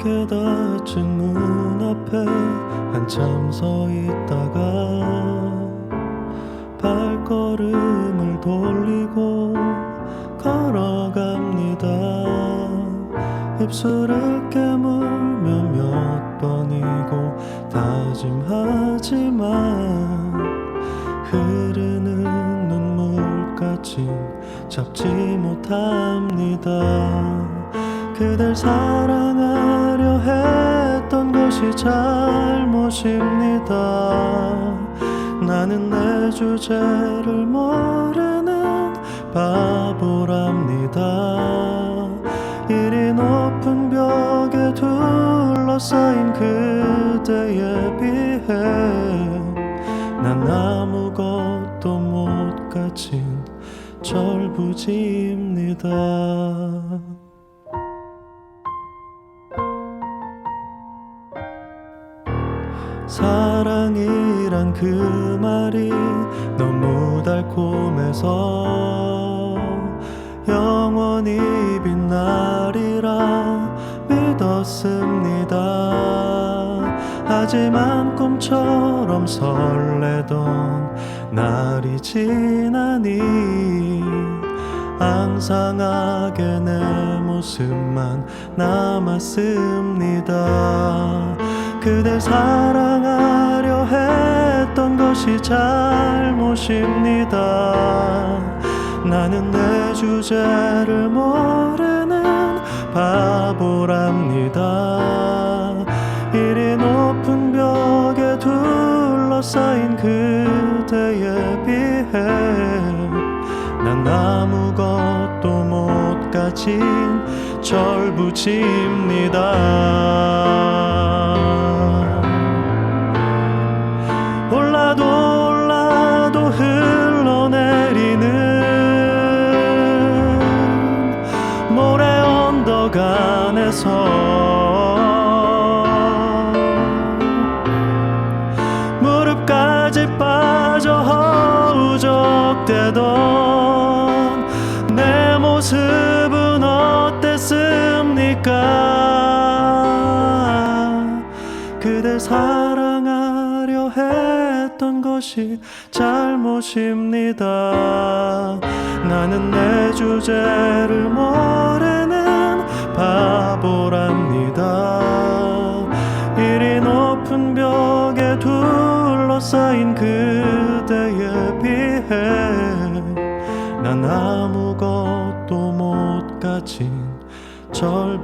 어렵게 닫힌 문 앞에 한참 서 있다가 발걸음을 돌리고 걸어갑니다. 입술을 깨물며 몇 번이고 다짐하지만 흐르는 눈물까진 잡지 못합니다. 그댈 사랑하려 했던 것이 잘못입니다. 나는 내 주제를 모르는 바보랍니다. 이리 높은 벽에 둘러싸인 그대에 비해 난 아무것도 못 가진 절부지입니다 사랑이란 그 말이 너무 달콤해서 영원히 빛나리라 믿었습니다. 하지만 꿈처럼 설레던 날이 지나니 앙상하게 내 모습만 남았습니다 그댈 사랑하려 했던 것이 잘못입니다. 나는 내 주제를 모르는 바보랍니다. 이리 높은 벽에 둘러싸인 그대에 비해 난 아무것도 못 가진 절부지입니다 안에서 무릎까지 빠져 허우적대던 내 모습은 어땠습니까? 그댈 사랑하려 했던 것이 잘못입니다. 나는 내 주제를 모르는 바보랍니다. 이리 높은 벽에 둘러싸인 그대에 비해. 난 아무것도 못 가진 절부지입니다